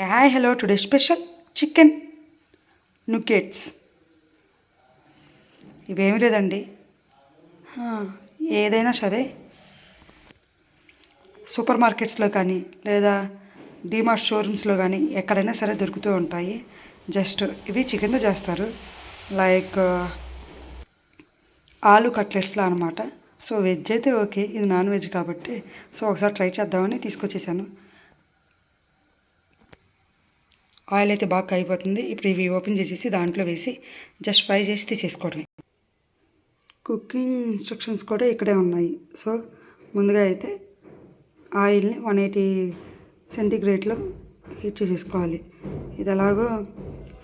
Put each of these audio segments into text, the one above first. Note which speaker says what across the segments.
Speaker 1: Hi hello today special chicken nuggets ఇవేమి లేదండి. ఏదైనా సరే సూపర్ మార్కెట్స్లో కానీ లేదా డిమార్ట్ షోరూమ్స్లో కానీ ఎక్కడైనా సరే దొరుకుతూ ఉంటాయి. జస్ట్ ఇవి చికెన్తో చేస్తారు. లైక్ ఆలు కట్లెట్స్లా అనమాట సో వెజ్ అయితే ఓకే ఇది నాన్ వెజ్ కాబట్టి. సో ఒకసారి ట్రై చేద్దామని తీసుకొచ్చేసాను. ఆయిల్ అయితే బాగా అయిపోతుంది ఇప్పుడు ఇవి ఓపెన్ చేసేసి దాంట్లో వేసి జస్ట్ ఫ్రై చేసి తీసేసుకోవడమే. కుకింగ్ ఇన్స్ట్రక్షన్స్ కూడా ఇక్కడే ఉన్నాయి. సో ముందుగా అయితే ఆయిల్ని వన్ ఎయిటీ సెంటీగ్రేడ్లో హీట్ చేసేసుకోవాలి. ఇది ఎలాగో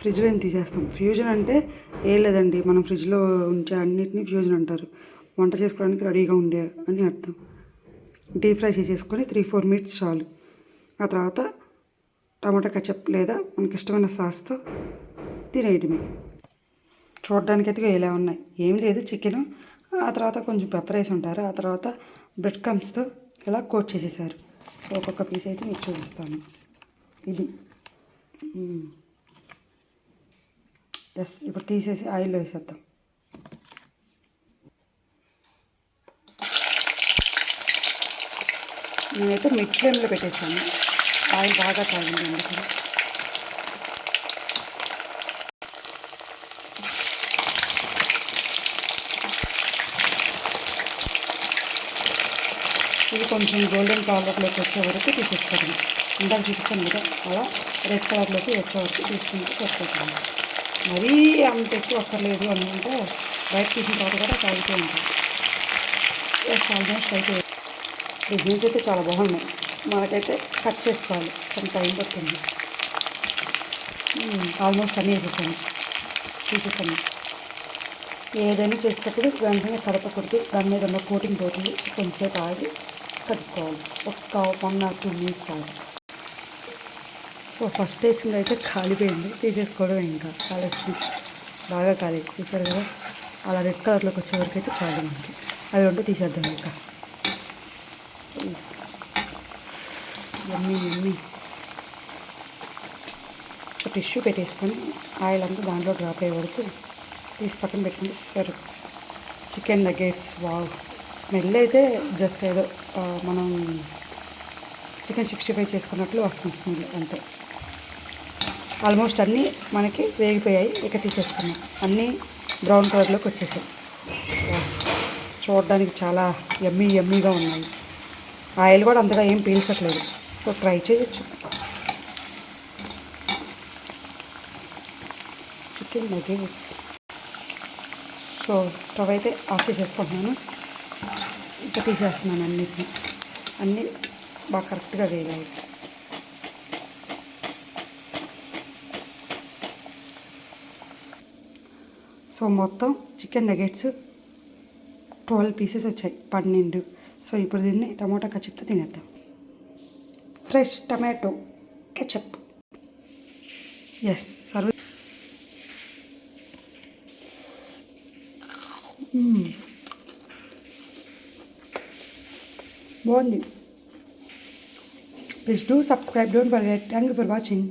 Speaker 1: ఫ్రిడ్జ్లో ఏం తీసేస్తాం. ఫ్యూజన్ అంటే ఏం లేదండి. మనం ఫ్రిడ్జ్లో ఉంచే అన్నిటినీ ఫ్యూజన్ అంటారు. వంట చేసుకోవడానికి రెడీగా ఉండే అని అర్థం. డీప్ ఫ్రై చేసేసుకొని త్రీ ఫోర్ మినిట్స్ చాలు. ఆ తర్వాత టమాటా కచప్ లేదా మనకి ఇష్టమైన సాస్తో తినేయడమే. చూడడానికి అయితే ఇలా ఉన్నాయి. ఏం లేదు చికెన్ ఆ తర్వాత కొంచెం పెప్పర్ వేసి ఉంటారు. ఆ తర్వాత బ్రెడ్ కమ్స్తో ఇలా కోట్ చేసేసారు. సో ఒక్కొక్క పీస్ అయితే మీకు చూపిస్తాను. ఇది. ఎస్ ఇప్పుడు తీసేసి ఆయిల్లో వేసేద్దాం. నేనైతే మిడ్ ఫ్లేమ్లో పెట్టేసాను. ఆయిల్ బాగా కాగింది అందుకని ఇది కొంచెం గోల్డెన్ కలర్లోకి వచ్చే వరకు తీసేసుకోవడం ఇందాక చూపించాను కదా అలా రెడ్ కలర్లోకి వచ్చే వరకు తీసుకుంటే సరిపోతుంది మరీ అంత ఎక్కువ అక్కర్లేదు అని అంటే బయట తీసిన తర్వాత కూడా తాగుతూ ఉంటాం ఎస్ ఆల్మోస్ట్ అయితే బిజినెస్ అయితే చాలా బాగున్నాయి మనకైతే కట్ చేసుకోవాలి. సమ్ టైం పడుతుంది ఆల్మోస్ట్ అన్నీ వేసేసాను తీసేసాను. ఏదైనా చేసేటప్పుడు వెంటనే కడపకూడదు. దాని మీద ఉన్న కోటింగ్ పోతుంది కొంచెంసేపు ఆగి కట్టుకోవాలి ఒక్క వన్ ఆర్ టూ మినిట్స్ ఆగి. సో ఫస్ట్ వేసింది అయితే కాలిపోయింది. తీసేసుకోవడం ఇంకా. కాలేసి బాగా కాలేదు. చూసారు కదా? అలా రెడ్ కలర్లోకి వచ్చే వరకు అయితే చాలు మనకి. అవి ఉంటే తీసేద్దాం ఇంకా. ఎమ్మి ఎమ్మి ఒక టిష్యూ పెట్టేసుకొని ఆయిల్ అంతా దాంట్లో డ్రాప్ అయ్యే వరకు తీసి పక్కన పెట్టుకుని సరే చికెన్ నగెట్స్ వావ్. స్మెల్ అయితే జస్ట్ ఏదో మనం చికెన్ సిక్స్టీ ఫైవ్ చేసుకున్నట్లు వస్తుంది స్మెల్ అంతే. ఆల్మోస్ట్ అన్నీ మనకి వేగిపోయాయి ఇక తీసేసుకున్నాం. అన్నీ బ్రౌన్ కలర్లోకి వచ్చేసాయి. చూడడానికి చాలా ఎమ్మీ ఎమ్మీగా ఉన్నాయి. ఆయిల్ కూడా అంతగా ఏం పీల్చట్లేదు. సో ట్రై చేయొచ్చు. చికెన్ నగేట్స్ సో స్టవ్ అయితే ఆఫ్ చేసేసుకుంటున్నాను. ఇంకా తీసేస్తున్నాను అన్నిటిని. అన్నీ బాగా కరెక్ట్గా వేయాలి సో మొత్తం చికెన్ నగెట్స్ ట్వెల్వ్ పీసెస్ వచ్చాయి పన్నెండు. సో ఇప్పుడు దీన్ని టమాటా కచప్తో తినేద్దాం. Fresh tomato. Ketchup as serve బాగుంది. Please do subscribe don't forget thank you for watching